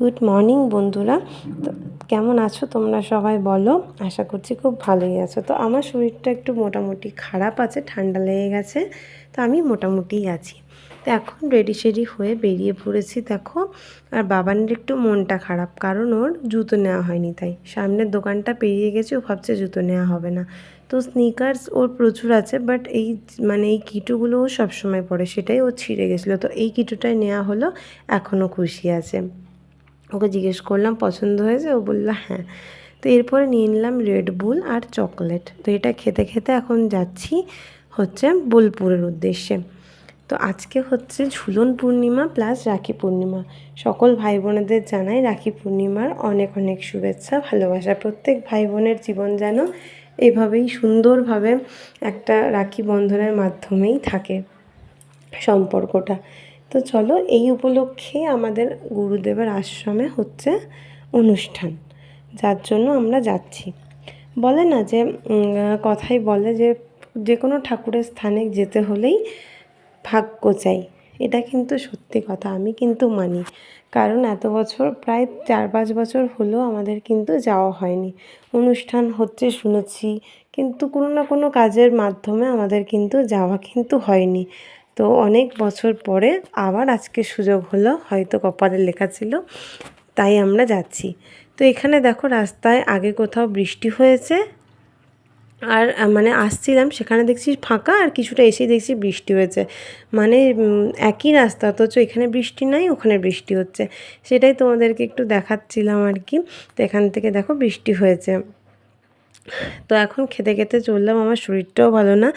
Good morning বন্ধুরা। কেমন আছো তোমরা সবাই বলো? আশা করছি খুব ভালোই আছো। তো আমার শরীরটা একটু মোটামুটি খারাপ আছে, ঠান্ডা লেগে গেছে, তো আমি মোটামুটিই আছি। তো এখন রেডি সেডি হয়ে বেরিয়ে পড়েছি, দেখো। আর বাবানের একটু মনটা খারাপ, কারণ ওর জুতো নেওয়া হয়নি তাই। সামনের দোকানটা পেরিয়ে গেছে, ও ভাবছে জুতো নেওয়া হবে না। তো স্নিকার্স ওর প্রচুর আছে বাট এই মানে এই কিটোগুলো ও সবসময় পরে, সেটাই ও ছিঁড়ে গেছিল। তো এই কিটোটাই নেওয়া হলো, এখনও খুশি আছে। ওকে জিজ্ঞেস করলাম, পছন্দ হয়েছে? ও বলল হ্যাঁ। তো এরপরে নিয়ে নিলাম রেড বুল আর চকলেট তো এটা খেতে খেতে এখন যাচ্ছি হচ্ছে বোলপুরের উদ্দেশ্যে। তো আজকে হচ্ছে ঝুলন পূর্ণিমা প্লাস রাখি পূর্ণিমা। সকল ভাই বোনেদের জানাই রাখি পূর্ণিমার অনেক অনেক শুভেচ্ছা, ভালোবাসা। প্রত্যেক ভাই বোনের জীবন যেন এভাবেই সুন্দরভাবে একটা রাখি বন্ধনের মাধ্যমেই থাকে সম্পর্কটা। তো চলো, এই উপলক্ষে আমাদের গুরুদেবের আশ্রমে হচ্ছে অনুষ্ঠান, যার জন্য আমরা যাচ্ছি। বলে না যে কথাই বলে যে যে কোনো ঠাকুরের স্থানে যেতে হলেই ভাগ্য চাই। এটা কিন্তু সত্যি কথা, আমি কিন্তু মানি। কারণ এত বছর, প্রায় চার পাঁচ বছর হলো আমাদের কিন্তু যাওয়া হয়নি। অনুষ্ঠান হচ্ছে শুনেছি, কিন্তু কোনো না কোনো কাজের মাধ্যমে আমাদের কিন্তু যাওয়া কিন্তু হয়নি। তো অনেক বছর পরে আবার আজকে সুযোগ হলো, হয়তো কপালে লেখা ছিল, তাই আমরা যাচ্ছি। তো এখানে দেখো রাস্তায় আগে কোথাও বৃষ্টি হয়েছে, আর মানে আসছিলাম, সেখানে দেখছি ফাঁকা, আর কিছুটা এসে দেখছি বৃষ্টি হয়েছে। মানে একই রাস্তা, অথচ এখানে বৃষ্টি নাই, ওখানে বৃষ্টি হচ্ছে। সেটাই তোমাদেরকে একটু দেখাচ্ছিলাম আর কি। তো এখান থেকে দেখো বৃষ্টি হয়েছে। তো এখন খেতে খেতে চললাম, আমার শরীরটাও ভালো না।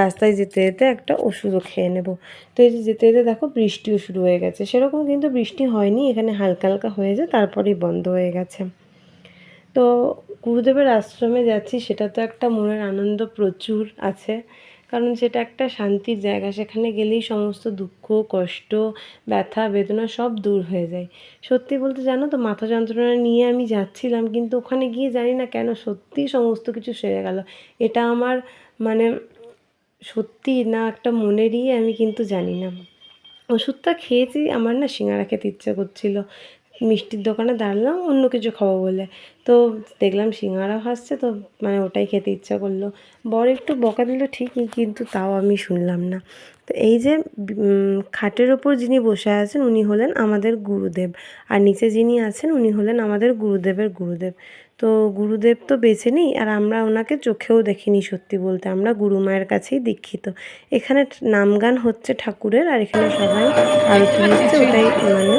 রাস্তায় যেতে যেতে একটা ওষুধও খেয়ে নেব। তো এই যে যেতে যেতে দেখো বৃষ্টিও শুরু হয়ে গেছে। সেরকম কিন্তু বৃষ্টি হয়নি, এখানে হালকা হালকা হয়ে যায় তারপরেই বন্ধ হয়ে গেছে। তো গুরুদেবের আশ্রমে যাচ্ছি সেটা তো একটা মনের আনন্দ প্রচুর আছে। কারণ সেটা একটা শান্তির জায়গা। সেখানে গেলেই সমস্ত দুঃখ, কষ্ট, ব্যথা, বেদনা সব দূর হয়ে যায়। সত্যি বলতে জানো তো, মাথা যন্ত্রণা নিয়ে আমি যাচ্ছিলাম, কিন্তু ওখানে গিয়ে জানি না কেন সত্যি সমস্ত কিছু সেরে গেল। এটা আমার মানে সত্যি না একটা মনেরই আমি কিন্তু জানি না। ওষুধটা খেয়েছি, আমার না সিঙ্গারা খেতে ইচ্ছা করছিল। মিষ্টির দোকানে দাঁড়ালাম, অন্য কিছু খাব বলে। তো দেখলাম সিঙ্গারা ভাসছে তো মানে ওটাই খেতে ইচ্ছা করল। বর একটু বকা দিল ঠিকই, কিন্তু তাও আমি শুনলাম না। তো এই যে খাটের ওপর যিনি বসে আছেন, উনি হলেন আমাদের গুরুদেব। আর নিচে যিনি আছেন, উনি হলেন আমাদের গুরুদেবের গুরুদেব। তো গুরুদেব তো বেঁচে নেই, আর আমরা ওনাকে চোখেও দেখিনি সত্যি বলতে। আমরা গুরু মায়ের কাছেই দীক্ষিত। এখানে নাম গান হচ্ছে ঠাকুরের, আর এখানে সবাই আরতি হচ্ছে, ওটাই মানে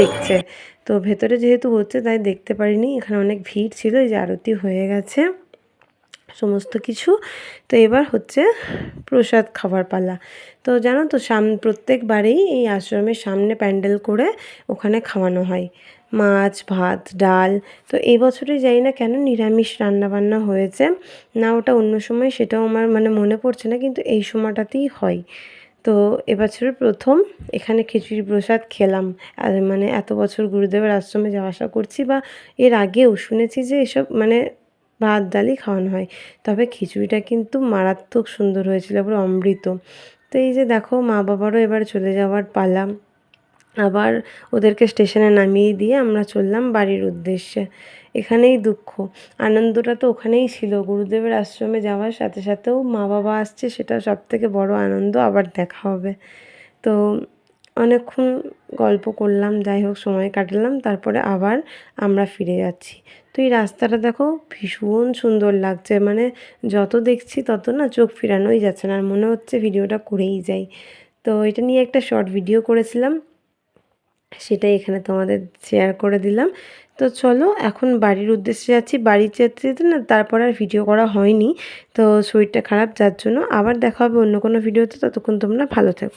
দেখছে। তো ভেতরে যেহেতু হচ্ছে তাই দেখতে পারিনি, এখানে অনেক ভিড় ছিল, এই যে আরতি হয়ে গেছে, সমস্ত কিছু। তো এবার হচ্ছে প্রসাদ খাবার পালা। তো জানো তো, সাম, প্রত্যেকবারেই এই আশ্রমের সামনে প্যান্ডেল করে ওখানে খাওয়ানো হয়। মাছ, ভাত, ডাল, তো এই বছরে যাই না কেন নিরামিষ রান্নাবান্না হয়েছে। না, ওটা অন্য সময়, সেটাও আমার মানে মনে পড়ছে না, কিন্তু এই সময়টাতেই হয়। তো এবছরের প্রথম এখানে খিচুড়ি প্রসাদ খেলাম। আর মানে এত বছর গুরুদেবের আশ্রমে যাওয়া আসা করছি বা এর আগেও শুনেছি যে এসব মানে ভাত, ডালই খাওয়ানো হয়। তবে খিচুড়িটা কিন্তু মারাত্মক সুন্দর হয়েছিল, পুরো অমৃত। তো এই যে দেখো মা বাবারও এবার চলে যাওয়ার পালা। আবার ওদেরকে স্টেশনে নামিয়ে দিয়ে আমরা চললাম বাড়ির উদ্দেশ্যে। এখানেই দুঃখ। আনন্দটা তো ওখানেই ছিল। গুরুদেবের আশ্রমে যাওয়ার সাথে সাথেও মা বাবা আসছে, সেটা সব থেকে বড় আনন্দ। আবার দেখা হবে। তো অনেকক্ষণ গল্প করলাম, যাই হোক সময় কাটালাম, তারপরে আবার আমরা ফিরে যাচ্ছি। তো এই রাস্তাটা দেখো ভীষণ সুন্দর লাগছে। মানে যত দেখছি তত না চোখ ফিরানোই যাচ্ছে না। আর মনে হচ্ছে ভিডিওটা করেই যাই। তো এটা নিয়ে একটা শর্ট ভিডিও করেছিলাম। সেটাই এখানে তোমাদের শেয়ার করে দিলাম। তো চলো, এখন বাড়ির উদ্দেশ্যে যাচ্ছি। বাড়ি যেতে যেতে না তারপর আর ভিডিও করা হয়নি। তো শরীরটা খারাপ, যার জন্য আবার দেখা হবে অন্য কোনো ভিডিওতে ততক্ষণ তোমরা ভালো থেকো।